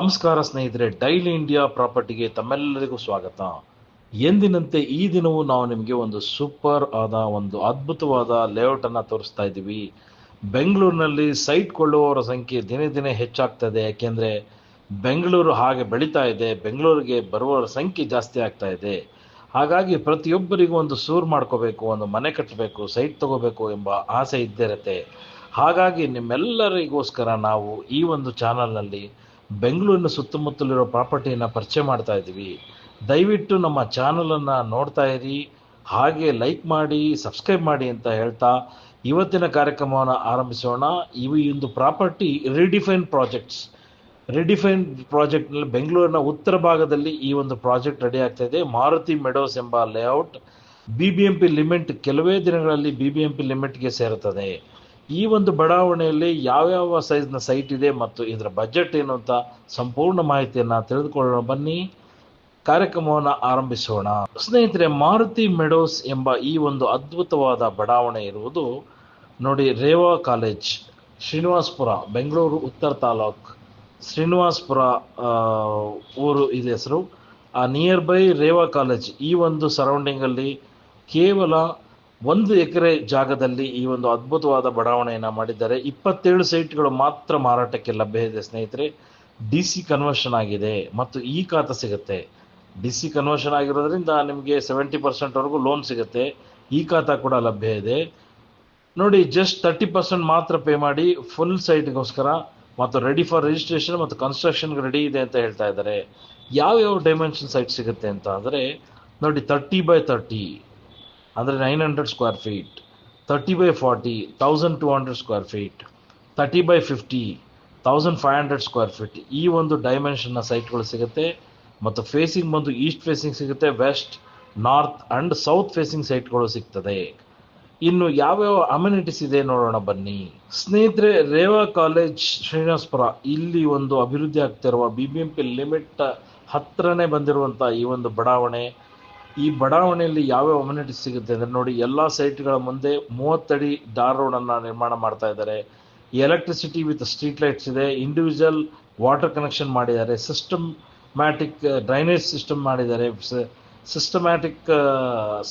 ನಮಸ್ಕಾರ ಸ್ನೇಹಿತರೆ, daily India ಪ್ರಾಪರ್ಟಿಗೆ ತಮ್ಮೆಲ್ಲರಿಗೂ ಸ್ವಾಗತ. ಎಂದಿನಂತೆ ಈ ದಿನವೂ ನಾವು ನಿಮಗೆ ಒಂದು ಸೂಪರ್ ಆದ, ಒಂದು ಅದ್ಭುತವಾದ ಲೇಔಟ್ ಅನ್ನ ತೋರಿಸ್ತಾ ಇದ್ದೀವಿ. ಬೆಂಗಳೂರಿನಲ್ಲಿ ಸೈಟ್ ಕೊಳ್ಳುವವರ ಸಂಖ್ಯೆ ದಿನೇ ದಿನೇ ಹೆಚ್ಚಾಗ್ತದೆ ಯಾಕೆಂದ್ರೆ, ಬೆಂಗಳೂರು ಹಾಗೆ ಬೆಳೀತಾ ಇದೆ, ಬೆಂಗಳೂರಿಗೆ ಬರುವವರ ಸಂಖ್ಯೆ ಜಾಸ್ತಿ ಆಗ್ತಾ ಇದೆ. ಹಾಗಾಗಿ ಪ್ರತಿಯೊಬ್ಬರಿಗೂ ಒಂದು ಸೂರು ಮಾಡ್ಕೋಬೇಕು, ಒಂದು ಮನೆ ಕಟ್ಟಬೇಕು ಸೈಟ್ ತಗೋಬೇಕು ಎಂಬ ಆಸೆ ಇದ್ದೇ ಹಾಗಾಗಿ ನಿಮ್ಮೆಲ್ಲರಿಗೋಸ್ಕರ ನಾವು ಈ ಒಂದು ಚಾನಲ್ನಲ್ಲಿ ಬೆಂಗಳೂರಿನ ಸುತ್ತಮುತ್ತಲಿರೋ ಪ್ರಾಪರ್ಟಿಯನ್ನು ಪರಿಚಯ ಮಾಡ್ತಾ ಇದ್ದೀವಿ. ದಯವಿಟ್ಟು ನಮ್ಮ ಚಾನಲನ್ನು ನೋಡ್ತಾ ಇರಿ, ಹಾಗೆ ಲೈಕ್ ಮಾಡಿ, ಸಬ್ಸ್ಕ್ರೈಬ್ ಮಾಡಿ ಅಂತ ಹೇಳ್ತಾ ಇವತ್ತಿನ ಕಾರ್ಯಕ್ರಮವನ್ನು ಆರಂಭಿಸೋಣ. ಇವು ಒಂದು ಪ್ರಾಪರ್ಟಿ ರಿಡಿಫೈನ್ ಪ್ರಾಜೆಕ್ಟ್ಸ್. ರಿಡಿಫೈನ್ ಪ್ರಾಜೆಕ್ಟ್ನಲ್ಲಿ ಬೆಂಗಳೂರಿನ ಉತ್ತರ ಭಾಗದಲ್ಲಿ ಈ ಒಂದು ಪ್ರಾಜೆಕ್ಟ್ ರೆಡಿ ಆಗ್ತಾ ಇದೆ. ಮಾರುತಿ ಮೆಡೋಸ್ ಎಂಬ layout B B M P limit ಕೆಲವೇ ದಿನಗಳಲ್ಲಿ ಬಿ ಬಿ ಎಂ ಪಿ ಲಿಮಿಟ್ಗೆ ಸೇರುತ್ತದೆ. ಈ ಒಂದು ಬಡಾವಣೆಯಲ್ಲಿ ಯಾವ್ಯಾವ ಸೈಜ್ನ ಸೈಟ್ ಇದೆ ಮತ್ತು ಇದರ ಬಜೆಟ್ ಏನು ಅಂತ ಸಂಪೂರ್ಣ ಮಾಹಿತಿಯನ್ನು ತಿಳಿದುಕೊಳ್ಳೋಣ. ಬನ್ನಿ, ಕಾರ್ಯಕ್ರಮವನ್ನು ಆರಂಭಿಸೋಣ. ಸ್ನೇಹಿತರೆ, ಮಾರುತಿ ಮೆಡೋಸ್ ಎಂಬ ಈ ಒಂದು ಅದ್ಭುತವಾದ ಬಡಾವಣೆ ಇರುವುದು ನೋಡಿ ರೇವಾ ಕಾಲೇಜ್, ಶ್ರೀನಿವಾಸ್ಪುರ, ಬೆಂಗಳೂರು, ಉತ್ತರ ತಾಲೂಕ್. ಶ್ರೀನಿವಾಸ್ಪುರ ಊರು ಇದೆ ಹೆಸರು. ಆ ನಿಯರ್ ಬೈ ರೇವಾ ಕಾಲೇಜ್ ಈ ಒಂದು ಸರೌಂಡಿಂಗಲ್ಲಿ ಕೇವಲ ಒಂದು ಎಕರೆ ಜಾಗದಲ್ಲಿ ಈ ಒಂದು ಅದ್ಭುತವಾದ ಬಡಾವಣೆಯನ್ನು ಮಾಡಿದ್ದಾರೆ. ಇಪ್ಪತ್ತೇಳು ಸೈಟ್ಗಳು ಮಾತ್ರ ಮಾರಾಟಕ್ಕೆ ಲಭ್ಯ ಇದೆ ಸ್ನೇಹಿತರೆ. ಡಿ ಸಿ ಕನ್ವರ್ಷನ್ ಆಗಿದೆ ಮತ್ತು ಈ ಖಾತ ಸಿಗುತ್ತೆ. ಡಿ ಸಿ ಕನ್ವರ್ಷನ್ ಆಗಿರೋದ್ರಿಂದ ನಿಮಗೆ ಸೆವೆಂಟಿ ಪರ್ಸೆಂಟ್ವರೆಗೂ ಲೋನ್ ಸಿಗುತ್ತೆ. ಈ ಖಾತ ಕೂಡ ಲಭ್ಯ ಇದೆ. ನೋಡಿ ಜಸ್ಟ್ ತರ್ಟಿ ಪರ್ಸೆಂಟ್ ಮಾತ್ರ ಪೇ ಮಾಡಿ ಫುಲ್ ಸೈಟ್ಗೋಸ್ಕರ ಮತ್ತು ರೆಡಿ ಫಾರ್ ರಿಜಿಸ್ಟ್ರೇಷನ್ ಮತ್ತು ಕನ್ಸ್ಟ್ರಕ್ಷನ್ಗೆ ರೆಡಿ ಇದೆ ಅಂತ ಹೇಳ್ತಾ ಇದ್ದಾರೆ. ಯಾವ್ಯಾವ ಡೈಮೆನ್ಷನ್ ಸೈಟ್ ಸಿಗುತ್ತೆ ಅಂತ ಅಂದರೆ ನೋಡಿ ತರ್ಟಿ ಬೈ ತರ್ಟಿ ಅಂದರೆ nine hundred square feet thirty by forty thousand two hundred square feet thirty by fifty thousand five hundred square feet ಈ ಒಂದು ಡೈಮೆನ್ಷನ್ನ ಸೈಟ್ಗಳು ಸಿಗುತ್ತೆ. ಮತ್ತು ಫೇಸಿಂಗ್ ಬಂದು ಈಸ್ಟ್ ಫೇಸಿಂಗ್ ಸಿಗುತ್ತೆ west north and south facing ಸೈಟ್ಗಳು ಸಿಗ್ತದೆ. ಇನ್ನು ಯಾವ್ಯಾವ ಅಮ್ಯುನಿಟೀಸ್ ಇದೆ ನೋಡೋಣ ಬನ್ನಿ. ಸ್ನೇಹಿತರೆ, ರೇವಾ ಕಾಲೇಜ್ ಶ್ರೀನಿವಾಸ್ಪುರ, ಇಲ್ಲಿ ಒಂದು ಅಭಿವೃದ್ಧಿ ಆಗ್ತಿರುವ B B M P limit ಹತ್ತಿರನೇ ಬಂದಿರುವಂಥ ಈ ಒಂದು ಬಡಾವಣೆ. ಈ ಬಡಾವಣೆಯಲ್ಲಿ ಯಾವ್ಯಾವ ಅಮ್ಯುನಿಟೀಸ್ ಸಿಗುತ್ತೆ ಅಂದರೆ ನೋಡಿ, ಎಲ್ಲ ಸೈಟ್ಗಳ ಮುಂದೆ ಮೂವತ್ತಡಿ ಡಾರ್ ರೋಡನ್ನು ನಿರ್ಮಾಣ ಮಾಡ್ತಾ ಇದ್ದಾರೆ. ಎಲೆಕ್ಟ್ರಿಸಿಟಿ ವಿತ್ ಸ್ಟ್ರೀಟ್ ಲೈಟ್ಸ್ ಇದೆ. ಇಂಡಿವಿಜುವಲ್ ವಾಟರ್ ಕನೆಕ್ಷನ್ ಮಾಡಿದ್ದಾರೆ. ಸಿಸ್ಟಮ್ಯಾಟಿಕ್ ಡ್ರೈನೇಜ್ ಸಿಸ್ಟಮ್ ಮಾಡಿದ್ದಾರೆ. ಸಿಸ್ಟಮ್ಯಾಟಿಕ್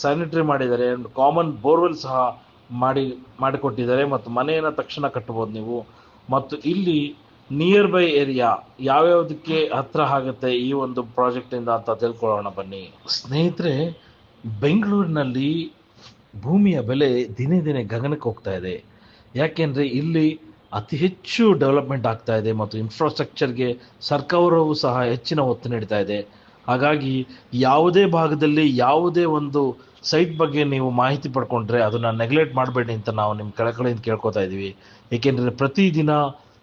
ಸ್ಯಾನಿಟರಿ ಮಾಡಿದ್ದಾರೆ. ಆ್ಯಂಡ್ ಕಾಮನ್ ಬೋರ್ವೆಲ್ ಸಹ ಮಾಡಿ, ಮಾಡಿಕೊಟ್ಟಿದ್ದಾರೆ. ಮತ್ತು ಮನೆಯನ್ನು ತಕ್ಷಣ ಕಟ್ಟಬಹುದು ನೀವು. ಮತ್ತು ಇಲ್ಲಿ ನಿಯರ್ ಬೈ ಏರಿಯಾ ಯಾವ್ಯಾವುದಕ್ಕೆ ಹತ್ರ ಆಗುತ್ತೆ ಈ ಒಂದು ಪ್ರಾಜೆಕ್ಟಿಂದ ಅಂತ ತಿಳ್ಕೊಳ್ಳೋಣ ಬನ್ನಿ. ಸ್ನೇಹಿತರೆ, ಬೆಂಗಳೂರಿನಲ್ಲಿ ಭೂಮಿಯ ಬೆಲೆ ದಿನೇ ದಿನೇ ಗಗನಕ್ಕೆ ಹೋಗ್ತಾ ಇದೆ. ಯಾಕೆಂದರೆ ಇಲ್ಲಿ ಅತಿ ಹೆಚ್ಚು ಡೆವಲಪ್ಮೆಂಟ್ ಆಗ್ತಾ ಇದೆ ಮತ್ತು ಇನ್ಫ್ರಾಸ್ಟ್ರಕ್ಚರ್ಗೆ ಸರ್ಕಾರವು ಸಹ ಹೆಚ್ಚಿನ ಒತ್ತು ನೀಡ್ತಾ ಇದೆ. ಹಾಗಾಗಿ ಯಾವುದೇ ಭಾಗದಲ್ಲಿ ಯಾವುದೇ ಒಂದು ಸೈಟ್ ಬಗ್ಗೆ ನೀವು ಮಾಹಿತಿ ಪಡ್ಕೊಂಡ್ರೆ ಅದನ್ನು ನೆಗ್ಲೆಕ್ಟ್ ಮಾಡಬೇಡಿ ಅಂತ ನಾವು ನಿಮ್ಮ ಕೆಳಕಡೆಯಿಂದ ಕೇಳ್ಕೊತಾ ಇದ್ದೀವಿ ಏಕೆಂದರೆ ಪ್ರತಿದಿನ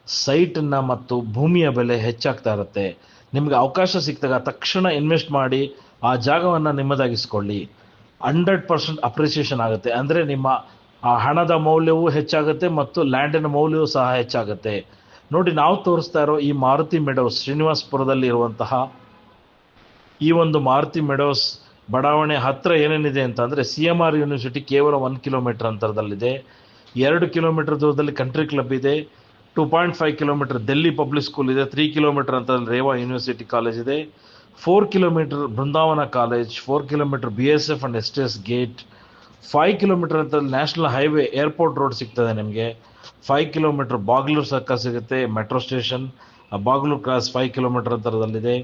ಸೈಟನ್ನು ಮತ್ತು ಭೂಮಿಯ ಬೆಲೆ ಹೆಚ್ಚಾಗ್ತಾ ಇರುತ್ತೆ. ನಿಮಗೆ ಅವಕಾಶ ಸಿಕ್ಕಿದಾಗ ತಕ್ಷಣ ಇನ್ವೆಸ್ಟ್ ಮಾಡಿ ಆ ಜಾಗವನ್ನು ನಿಮ್ಮದಾಗಿಸ್ಕೊಳ್ಳಿ. ಹಂಡ್ರೆಡ್ ಪರ್ಸೆಂಟ್ ಅಪ್ರಿಸಿಯೇಷನ್ ಆಗುತ್ತೆ. ಅಂದರೆ ನಿಮ್ಮ, ಆ ಹಣದ ಮೌಲ್ಯವೂ ಹೆಚ್ಚಾಗುತ್ತೆ ಮತ್ತು ಲ್ಯಾಂಡಿನ ಮೌಲ್ಯವೂ ಸಹ ಹೆಚ್ಚಾಗುತ್ತೆ. ನೋಡಿ, ನಾವು ತೋರಿಸ್ತಾ ಇರೋ ಈ ಮಾರುತಿ ಮೆಡೋಸ್, ಶ್ರೀನಿವಾಸಪುರದಲ್ಲಿ ಇರುವಂತಹ ಈ ಒಂದು ಮಾರುತಿ ಮೆಡೋಸ್ ಬಡಾವಣೆ ಹತ್ರ ಏನೇನಿದೆ ಅಂತಂದರೆ ಸಿ ಎಂ ಆರ್ ಯೂನಿವರ್ಸಿಟಿ ಕೇವಲ ಒನ್ ಕಿಲೋಮೀಟರ್ ಅಂತರದಲ್ಲಿದೆ. ಎರಡು ಕಿಲೋಮೀಟರ್ ದೂರದಲ್ಲಿ ಕಂಟ್ರಿ ಕ್ಲಬ್ ಇದೆ. Two point five kilometre Delhi Public School ಇದೆ ತ್ರೀ ಕಿಲೋಮೀಟರ್ ಅಂತ ರೇವಾ ಯೂನಿವರ್ಸಿಟಿ ಕಾಲೇಜ್ ಇದೆ. Four kilometre Brindavan college four kilometre B S F and S T S gate five kilometre ಅಂತ national highway airport road ಸಿಗ್ತದೆ ನಿಮಗೆ. Five kilometre Bagalur ಸರ್ಕ ಸಿಗುತ್ತೆ metro station Bagalur cross five kilometre ಅಂತರದಲ್ಲಿದೆ.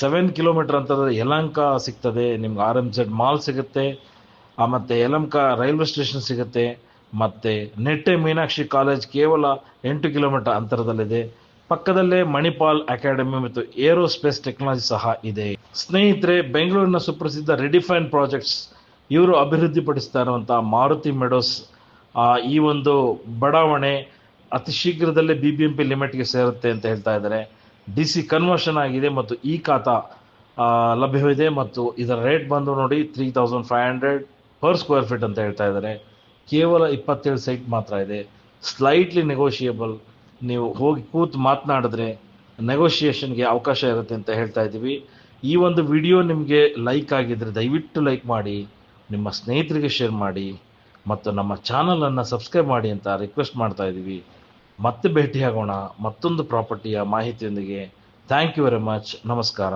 Seven kilometre ಅಂತರದಲ್ಲಿ ಯಲಂಕ ಸಿಗ್ತದೆ, ನಿಮ್ಗೆ R M Z mall ಸಿಗುತ್ತೆ ಮತ್ತೆ Yelahanka railway station ಸಿಗುತ್ತೆ. ಮತ್ತೆ ನೆಟ್ಟೆ ಮೀನಾಕ್ಷಿ ಕಾಲೇಜ್ ಕೇವಲ ಎಂಟು ಕಿಲೋಮೀಟರ್ ಅಂತರದಲ್ಲಿದೆ. ಪಕ್ಕದಲ್ಲೇ ಮಣಿಪಾಲ್ ಅಕಾಡೆಮಿ ಮತ್ತು ಏರೋಸ್ಪೇಸ್ ಟೆಕ್ನಾಲಜಿ ಸಹ ಇದೆ. ಸ್ನೇಹಿತರೆ, ಬೆಂಗಳೂರಿನ ಸುಪ್ರಸಿದ್ಧ ರೆಡಿಫೈನ್ ಪ್ರಾಜೆಕ್ಟ್ಸ್ ಇವರು ಅಭಿವೃದ್ಧಿಪಡಿಸ್ತಾ ಇರುವಂಥ ಮಾರುತಿ ಮೆಡೋಸ್ ಈ ಒಂದು ಬಡಾವಣೆ ಅತಿ ಶೀಘ್ರದಲ್ಲೇ ಬಿ ಬಿ ಎಂ ಲಿಮಿಟ್ಗೆ ಸೇರುತ್ತೆ ಅಂತ ಹೇಳ್ತಾ ಇದ್ದಾರೆ. ಡಿ ಸಿ ಕನ್ವರ್ಷನ್ ಆಗಿದೆ ಮತ್ತು ಈ ಖಾತಾ ಲಭ್ಯವಿದೆ ಮತ್ತು ಇದರ ರೇಟ್ ಬಂದು ನೋಡಿ three thousand five hundred per square feet ಅಂತ ಹೇಳ್ತಾ ಇದ್ದಾರೆ. ಕೇವಲ ಇಪ್ಪತ್ತೇಳು ಸೈಟ್ ಮಾತ್ರ ಇದೆ. ಸ್ಲೈಟ್ಲಿ ನೆಗೋಷಿಯೇಬಲ್ ನೀವು ಹೋಗಿ ಕೂತು ಮಾತನಾಡಿದ್ರೆ ನೆಗೋಷಿಯೇಷನ್ಗೆ ಅವಕಾಶ ಇರುತ್ತೆ ಅಂತ ಹೇಳ್ತಾ ಇದ್ದೀವಿ. ಈ ಒಂದು ವಿಡಿಯೋ ನಿಮಗೆ ಲೈಕ್ ಆಗಿದ್ದರೆ ದಯವಿಟ್ಟು ಲೈಕ್ ಮಾಡಿ, ನಿಮ್ಮ ಸ್ನೇಹಿತರಿಗೆ ಶೇರ್ ಮಾಡಿ, ಮತ್ತು ನಮ್ಮ ಚಾನಲನ್ನು ಸಬ್ಸ್ಕ್ರೈಬ್ ಮಾಡಿ ಅಂತ ರಿಕ್ವೆಸ್ಟ್ ಮಾಡ್ತಾ ಇದ್ದೀವಿ. ಮತ್ತೆ ಭೇಟಿಯಾಗೋಣ ಮತ್ತೊಂದು ಪ್ರಾಪರ್ಟಿಯ ಮಾಹಿತಿಯೊಂದಿಗೆ. ಥ್ಯಾಂಕ್ ಯು ವೆರಿ ಮಚ್ ನಮಸ್ಕಾರ.